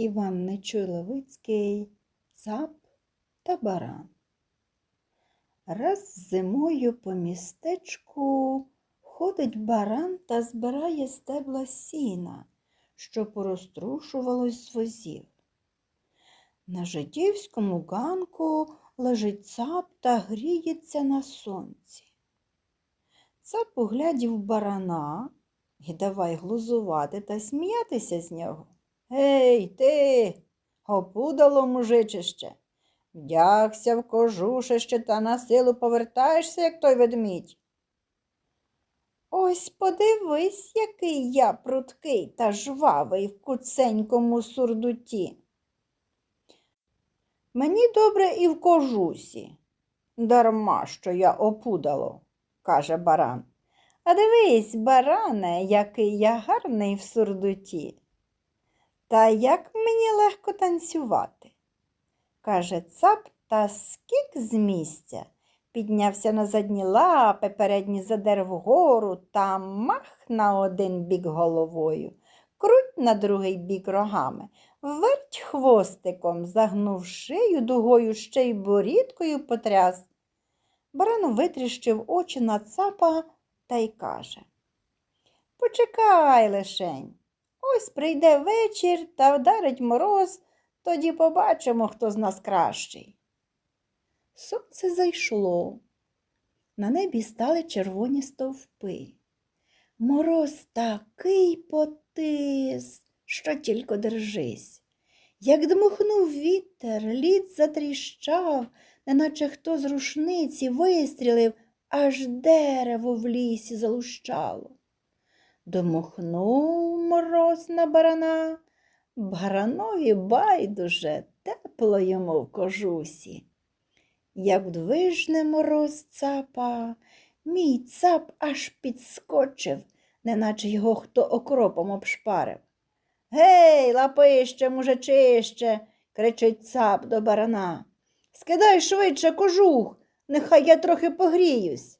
Іван Нечуй-Левицький, цап та баран. Раз зимою по містечку ходить баран та збирає стебла сіна, що порозтрушувалось з возів. На жидівському ганку лежить цап та гріється на сонці. Цап углядів барана і давай глузувати та сміятися з нього. Гей, ти, опудало мужичище, вдягся в кожушище та на силу повертаєшся, як той ведмідь. Ось подивись, який я пруткий та жвавий в куценькому сурдуті. Мені добре і в кожусі. Дарма, що я опудало, каже баран. А дивись, баране, який я гарний в сурдуті. Та як мені легко танцювати? каже цап та скік з місця. Піднявся на задні лапи, передні задер вгору та мах на один бік головою, круть на другий бік рогами, верть хвостиком, загнув шию дугою ще й борідкою потряс. Баран витріщив очі на цапа та й каже Почекай лишень. Ось прийде вечір та вдарить мороз, тоді побачимо, хто з нас кращий. Сонце зайшло. На небі стали червоні стовпи. Мороз такий потис, що тільки держись. Як дмухнув вітер, лід затріщав, неначе хто з рушниці вистрілив, аж дерево в лісі залущало. Домухнув мороз на барана, баранові байдуже тепло йому в кожусі. Як движне мороз цапа, мій цап аж підскочив, неначе його хто окропом обшпарив. Гей, лапище, мужичище, кричить цап до барана. Скидай швидше кожух, нехай я трохи погріюсь.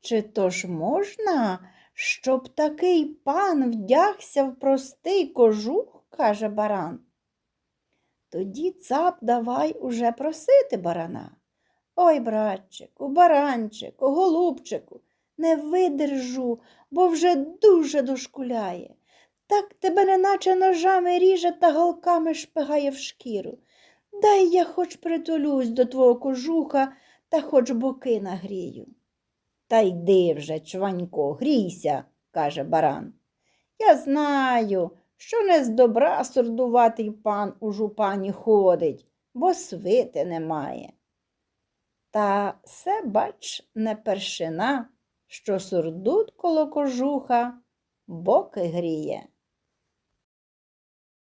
Чи то ж можна, щоб такий пан вдягся в простий кожух, каже баран. Тоді цап давай уже просити барана. Ой, братчику, баранчику, голубчику, не видержу, бо вже дуже дошкуляє. Так тебе неначе ножами ріже та голками шпигає в шкіру. Дай я хоч притулюсь до твого кожуха та хоч боки нагрію. Та йди вже, чванько, грійся, каже баран. Я знаю, що не з добра сурдуватий пан у жупані ходить, бо свити немає. Та се, бач, не першина, що сурдут коло кожуха боки гріє.